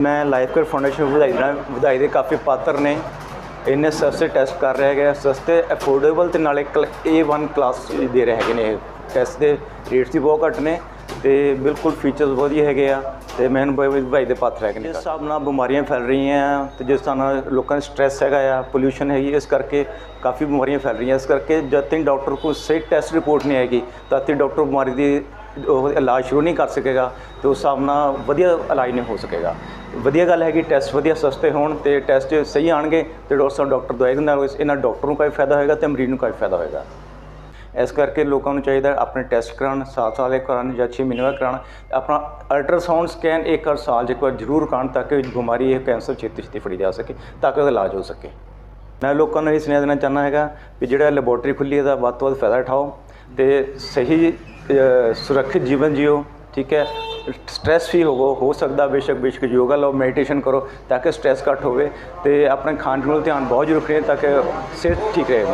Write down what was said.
ਮੈਂ life care foundation ਨੂੰ ਵਧਾਈ ਦੇਣਾ ਵਧਾਈ ਦੇ ਕਾਫੀ ਪਾਤਰ ਨੇ। ਇੰਨੇ ਸਸਤੇ ਟੈਸਟ ਕਰ ਰਹੇ ਹੈਗੇ ਸਸਤੇ ਅਫੋਰਡੇਬਲ ਤੇ ਨਾਲੇ A1 ਕਲਾਸ ਦੇ ਰਹੇ ਹੈਗੇ ਨੇ ਇਹ। ਟੈਸਟ ਦੇ ਰੇਟਸ ਵੀ ਬਹੁਤ ਘੱਟ ਨੇ ਤੇ ਬਿਲਕੁਲ ਫੀਚਰਸ ਵਧੀਆ ਹੈਗੇ ਆ ਤੇ ਮੈਨੂੰ ਵਧਾਈ ਦੇ ਪਾਤਰ ਹੈਗੇ ਨੇ ਇਸ ਹਿਸਾਬ ਨਾਲ ਬਿਮਾਰੀਆਂ ਫੈਲ ਰਹੀਆਂ ਤੇ ਜਿਸ ਤਰ੍ਹਾਂ ਨਾਲ ਲੋਕਾਂ ਦਾ ਸਟ੍ਰੈਸ ਹੈਗਾ ਆ ਪੋਲੂਸ਼ਨ ਹੈਗੀ ਇਸ ਕਰਕੇ ਕਾਫੀ ਬਿਮਾਰੀਆਂ ਫੈਲ ਰਹੀਆਂ। ਇਸ ਕਰਕੇ ਜਦ ਤੱਕ ਡਾਕਟਰ ਕੋਲ ਸਹੀ ਟੈਸਟ ਰਿਪੋਰਟ ਨਹੀਂ ਆਏਗੀ ਤਦ ਤੱਕ ਡਾਕਟਰ ਬਿਮਾਰੀ ਦੀ ਉਹ ਇਲਾਜ ਸ਼ੁਰੂ ਨਹੀਂ ਕਰ ਸਕੇਗਾ ਤੇ ਉਸ ਹਿਸਾਬ ਨਾਲ ਵਧੀਆ ਇਲਾਜ ਨਹੀਂ ਹੋ ਸਕੇਗਾ। ਵਧੀਆ ਗੱਲ ਹੈ ਕਿ ਟੈਸਟ ਵਧੀਆ ਸਸਤੇ ਹੋਣ ਤੇ ਟੈਸਟ ਸਹੀ ਆਣਗੇ ਤੇ ਡਾਕਟਰ ਸਾਹਿਬ, ਡਾਕਟਰ ਦਵਾਈ ਦਿੰਦਾ ਹੋਵੇ ਇਹਨਾਂ ਡਾਕਟਰ ਨੂੰ ਕੋਈ ਫਾਇਦਾ ਹੋਏਗਾ ਤੇ ਮਰੀਜ਼ ਨੂੰ ਕੋਈ ਫਾਇਦਾ ਹੋਏਗਾ। ਇਸ ਕਰਕੇ ਲੋਕਾਂ ਨੂੰ ਚਾਹੀਦਾ ਆਪਣੇ ਟੈਸਟ ਕਰਾਉਣ, ਸਾਲ ਸਾਲ ਕਰਾਉਣ ਜਾਂ 6 ਮਹੀਨੇ ਬਾਅਦ ਕਰਾਉਣ। ਆਪਣਾ ਅਲਟਰਾਸਾਊਂਡ ਸਕੈਨ ਇੱਕ ਹਰ ਸਾਲ 'ਚ ਇੱਕ ਵਾਰ ਜ਼ਰੂਰ ਕਰਾਉਣ ਤਾਂ ਕਿ ਬਿਮਾਰੀ ਇਹ ਕੈਂਸਰ ਛੇਤੀ ਛੇਤੀ ਫੜੀ ਜਾ ਸਕੇ ਤਾਂ ਕਿ ਉਹਦਾ ਇਲਾਜ ਹੋ ਸਕੇ। ਮੈਂ ਲੋਕਾਂ ਨੂੰ ਇਹ ਸੁਨੇਹਾ ਦੇਣਾ ਚਾਹੁੰਦਾ ਹੈਗਾ ਵੀ ਜਿਹੜਾ ਲੈਬੋਰਟਰੀ ਖੁੱਲੀ ਹੈ ਦਾ ਵੱਧ ਤੋਂ ਵੱਧ ਫਾਇਦਾ ਉਠਾਓ ਤੇ ਸਹੀ ਅ, ਸੁਰੱਖਿਅਤ ਜੀਵਨ ਜਿਓ ਠੀਕ ਹੈ? ਸਟ੍ਰੈਸ ਫ੍ਰੀ ਹੋਵੋ ਹੋ ਸਕਦਾ ਬੇਸ਼ੱਕ ਬੇਸ਼ੱਕ ਯੋਗਾ ਲਓ ਮੈਡੀਟੇਸ਼ਨ ਕਰੋ ਤਾਂ ਕਿ ਸਟ੍ਰੈਸ ਘੱਟ ਹੋਵੇ ਤੇ ਆਪਣੇ ਖਾਣ ਪੀਣ ਦਾ ਧਿਆਨ ਬਹੁਤ ਜ਼ਰੂਰੀ ਹੈ ਤਾਂ ਕਿ ਸਿਹਤ ਠੀਕ ਰਹੇ।